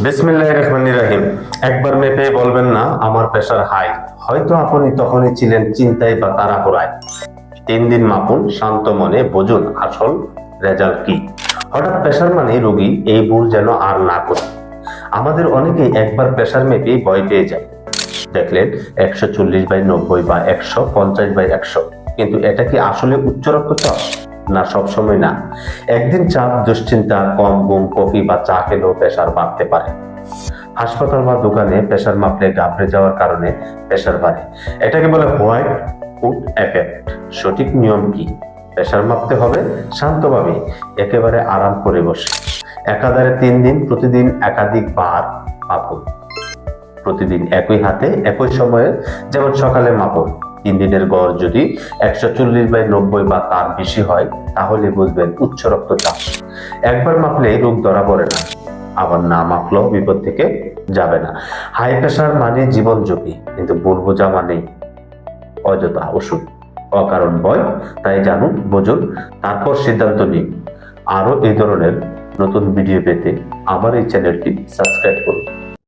বিসমিল্লাহ রহমানি রাহিম। একবার মেপে বলবেন না, আমার প্রেশার হাই। হয়তো আপনি তখনই ছিলেন চিন্তায় বা তাড়াহুড়ায়। তিন দিন মাপুন, শান্ত মনে বুঝুন আসল রেজাল্ট কি। হঠাৎ প্রেশার মানে রোগী এই ভুল যেন আর না করে। আমাদের অনেকেই একবার প্রেশার মেপেই ভয় পেয়ে যায়। দেখলেন, একশো চল্লিশ বাই নব্বই বা একশো পঞ্চাশ বাই একশো। কিন্তু এটা কি আসলে উচ্চ রক্তচাপ? না, সবসময় না। একদিন চাপ দুশ্চিন্তা, কম ঘুম, কফি বা চা খেলেও প্রেশার বাড়তে পারে। হাসপাতাল বা দোকানে প্রেশার মাপলে ঘাবড়ে যাওয়ার কারণে প্রেশার বাড়ে। এটাকে বলে হোয়াইট ফুড এফেক্ট। সঠিক নিয়ম কি? প্রেশার মাপতে হবে শান্তভাবে, একেবারে আরাম করে বসে। একাধারে তিন দিন, প্রতিদিন একাধিক বার মাপুন প্রতিদিন একই হাতে, একই সময়ে, যেমন সকালে মাপুন তিন দিনের গড় যদি একশো চল্লিশ বাই নব্বই বা তার বেশি হয়, তাহলে বুঝবেন উচ্চ রক্তচাপ। একবার মাপলে রোগ ধরা পড়ে না। আবার না মাপলেও বিপদ থেকে যাবে না। হাই প্রেশার মানে জীবন ঝুঁকি কিন্তু ভুল বোঝা মানেই অযথা ওষুধ অকারণ ভয়। তাই জানুন, বুঝুন, তারপর সিদ্ধান্ত নিন। আরও এই ধরনের নতুন ভিডিও পেতে আমার এই চ্যানেলটি সাবস্ক্রাইব করুন।